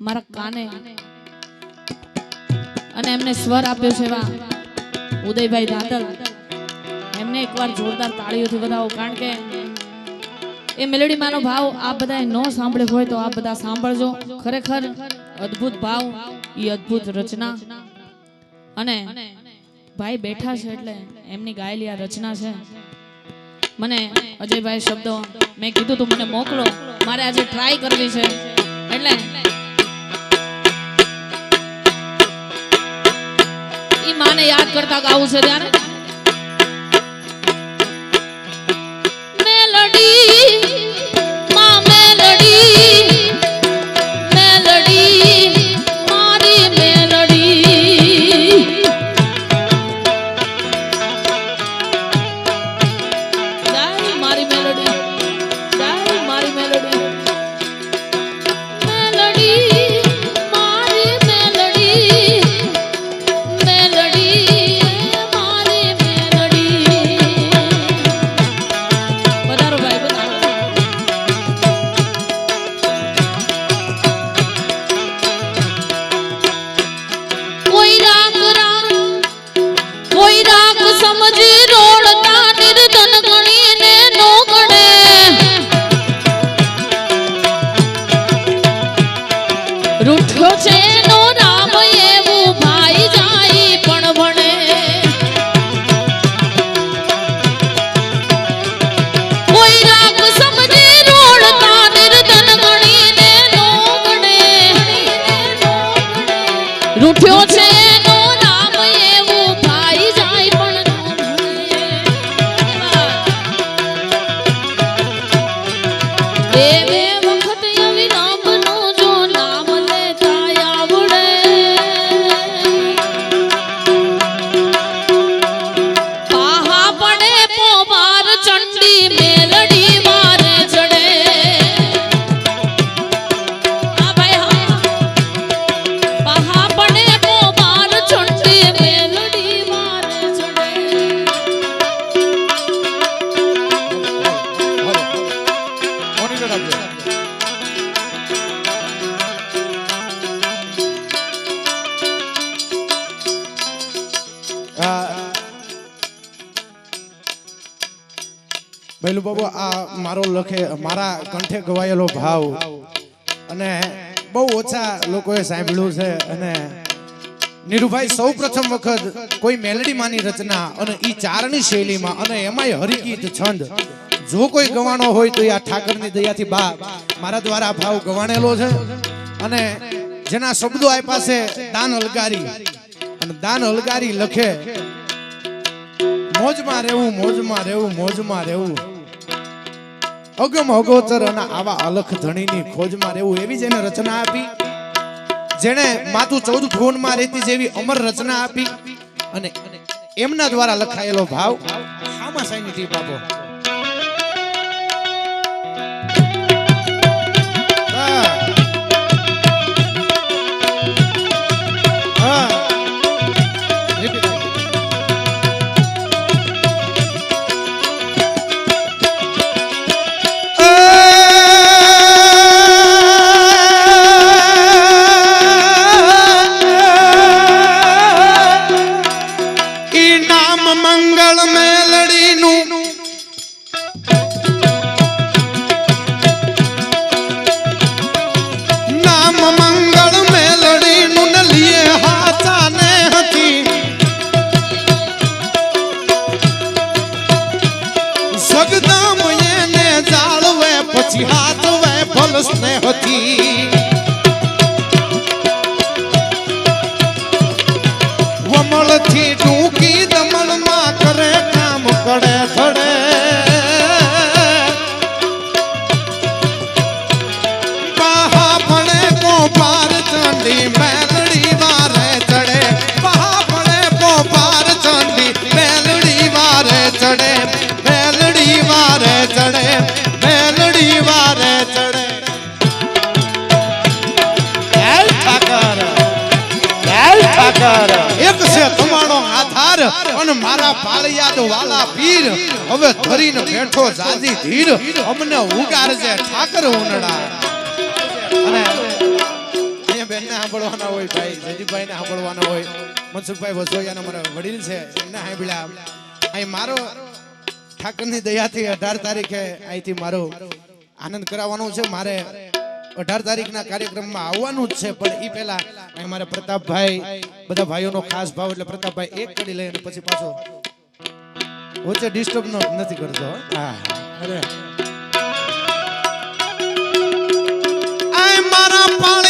મારા કાને. અને એમને સ્વર આપ્યો છે એવા ઉદયભાઈ દાદલ. એમને એકવાર જોરદાર તાળીઓથી વધાવો, કારણ કે એ મેલોડીમાંનો ભાવ આ બધાએ ન સાંભળ્યો હોય તો આ બધા સાંભળજો. ખરેખર અદ્ભુત ભાવ એ અદ્ભુત રચના. અને ભાઈ બેઠા છે એટલે એમની ગાયેલી આ રચના છે. મને અજયભાઈ શબ્દો મેં કીધું તું, મને મોકલો. મારે આજે ટ્રાય કરવી છે. એટલે માને યાદ કરતા ગાવું છે ત્યારે? સમજી રોડતા નિર્ધન ગણીને નો ગણે. રૂઠ્યો છે ભણે. એવે વખત ભૈલું બાબુ, આ મારો લખે, મારા કંઠે ગવાયેલો ભાવ. અને બહુ ઓછા લોકોએ સાંભળ્યું છે અને નીરુભાઈ, સૌ પ્રથમ વખત કોઈ મેલેડીમાંની રચના અને ઈ ચારની શૈલીમાં અને એમાંય હરિગીત છંદ. જો કોઈ ગવાણો હોય તો એ આ ઠાકરની દયાથી બા, મારા દ્વારા ભાવ ગવાણેલો છે. અને જેના શબ્દો આપ્યા છે, દાન અલગારી. દાન અલગારી લખે. મોજમાં રહેવું મોજમાં રહેવું મોજમાં રહેવું. અગમ અગોચર અને આવા અલખ ધણીની ખોજમાં રહેવું એવી જેને રચના આપી. જેણે માતું ચૌદ ભુવનમાં રહેતી જેવી અમર રચના આપી. અને એમના દ્વારા લખાયેલો ભાવ. આમાં સાઈની ટીપ આપો નામ મંગળ મેલડીનું ઠાકર એક છે તમારો આધાર અને મારા પાળિયાદ વાલા પીર. હવે ધરીને બેઠો જાજી ધીર. અમને ઉગારજે ઠાકર ઉનડા. અને હોય, ભાઈ જયદીપભાઈ ને સાંભળવાના મારા વડીલ છે, એમને સાંભળ્યા. અહીં મારો ઠાકરની દયાથી અઢાર તારીખે અહીંથી મારો આનંદ કરાવવાનો છે. મારે અઢાર તારીખના કાર્યક્રમમાં આવવાનું જ છે, પણ એ પહેલા અહીં પ્રતાપભાઈ, બધા ભાઈઓનો ખાસ ભાવ એટલે પ્રતાપભાઈ એક કડી લઈ અને પછી પાછો વચ્ચે ડિસ્ટર્બ નથી કરતો, હા. અરે. મારા પાળિયાદના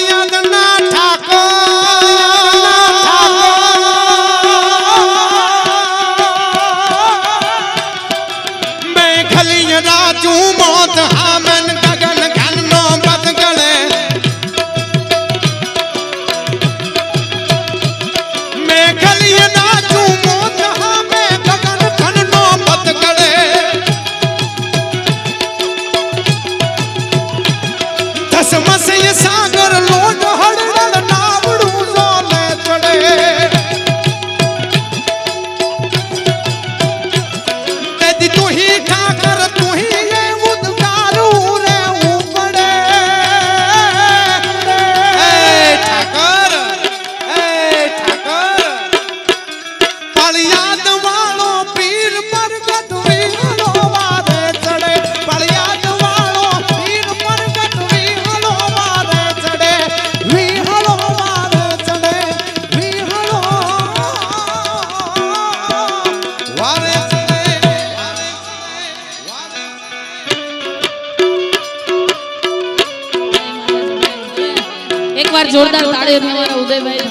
જોરદાર તાળી અમારા ઉદયભાઈ